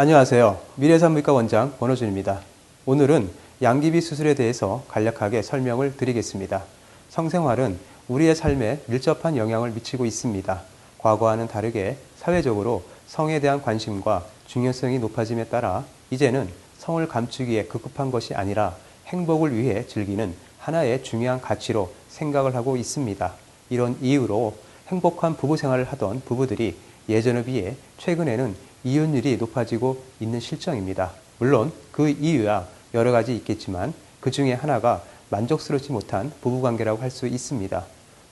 안녕하세요. 미래산부인과 원장 권호준입니다. 오늘은 양귀비 수술에 대해서 간략하게 설명을 드리겠습니다. 성생활은 우리의 삶에 밀접한 영향을 미치고 있습니다. 과거와는 다르게 사회적으로 성에 대한 관심과 중요성이 높아짐에 따라 이제는 성을 감추기에 급급한 것이 아니라 행복을 위해 즐기는 하나의 중요한 가치로 생각을 하고 있습니다. 이런 이유로 행복한 부부 생활을 하던 부부들이 예전에 비해 최근에는 이혼율이 높아지고 있는 실정입니다. 물론 그 이유야 여러 가지 있겠지만 그 중에 하나가 만족스럽지 못한 부부관계라고 할 수 있습니다.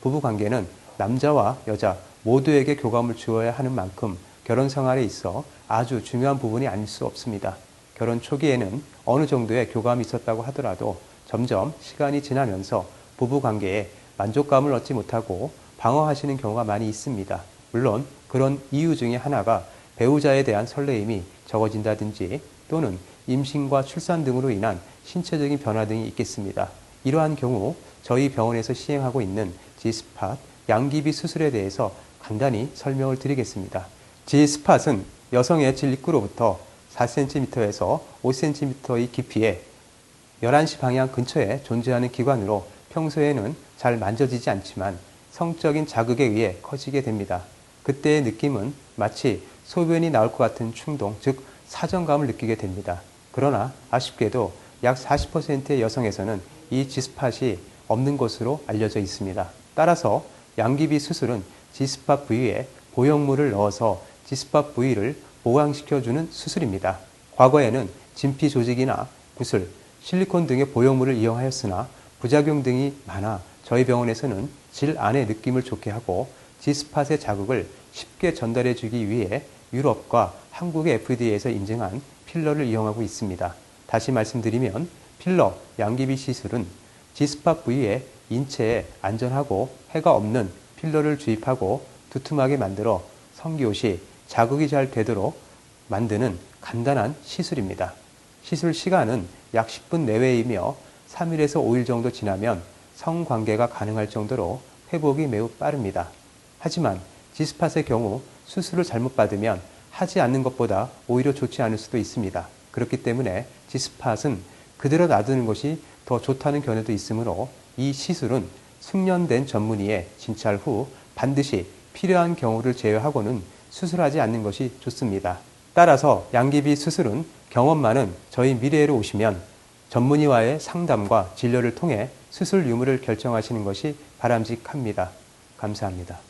부부관계는 남자와 여자 모두에게 교감을 주어야 하는 만큼 결혼 생활에 있어 아주 중요한 부분이 아닐 수 없습니다. 결혼 초기에는 어느 정도의 교감이 있었다고 하더라도 점점 시간이 지나면서 부부 관계에 만족감을 얻지 못하고 방어하시는 경우가 많이 있습니다. 물론 그런 이유 중에 하나가 배우자에 대한 설레임이 적어진다든지 또는 임신과 출산 등으로 인한 신체적인 변화 등이 있겠습니다. 이러한 경우 저희 병원에서 시행하고 있는 G스팟 양귀비 수술에 대해서 간단히 설명을 드리겠습니다. G스팟은 여성의 진립구로부터 4cm에서 5cm의 깊이에 11시 방향 근처에 존재하는 기관으로 평소에는 잘 만져지지 않지만 성적인 자극에 의해 커지게 됩니다. 그때의 느낌은 마치 소변이 나올 것 같은 충동, 즉 사정감을 느끼게 됩니다. 그러나 아쉽게도 약 40%의 여성에서는 이 지스팟이 없는 것으로 알려져 있습니다. 따라서 양귀비 수술은 지스팟 부위에 보형물을 넣어서 지스팟 부위를 보강시켜주는 수술입니다. 과거에는 진피 조직이나 구슬, 실리콘 등의 보형물을 이용하였으나 부작용 등이 많아 저희 병원에서는 질 안의 느낌을 좋게 하고 지스팟의 자극을 쉽게 전달해 주기 위해 유럽과 한국의 FDA에서 인증한 필러를 이용하고 있습니다. 다시 말씀드리면 필러 양귀비 시술은 지스팟 부위에 인체에 안전하고 해가 없는 필러를 주입하고 두툼하게 만들어 성기호 시 자극이 잘 되도록 만드는 간단한 시술입니다. 시술 시간은 약 10분 내외이며 3일에서 5일 정도 지나면 성관계가 가능할 정도로 회복이 매우 빠릅니다. 하지만 지스팟의 경우 수술을 잘못 받으면 하지 않는 것보다 오히려 좋지 않을 수도 있습니다. 그렇기 때문에 지스팟은 그대로 놔두는 것이 더 좋다는 견해도 있으므로 이 시술은 숙련된 전문의의 진찰 후 반드시 필요한 경우를 제외하고는 수술하지 않는 것이 좋습니다. 따라서 양귀비 수술은 경험 많은 저희 미래에로 오시면 전문의와의 상담과 진료를 통해 수술 유무를 결정하시는 것이 바람직합니다. 감사합니다.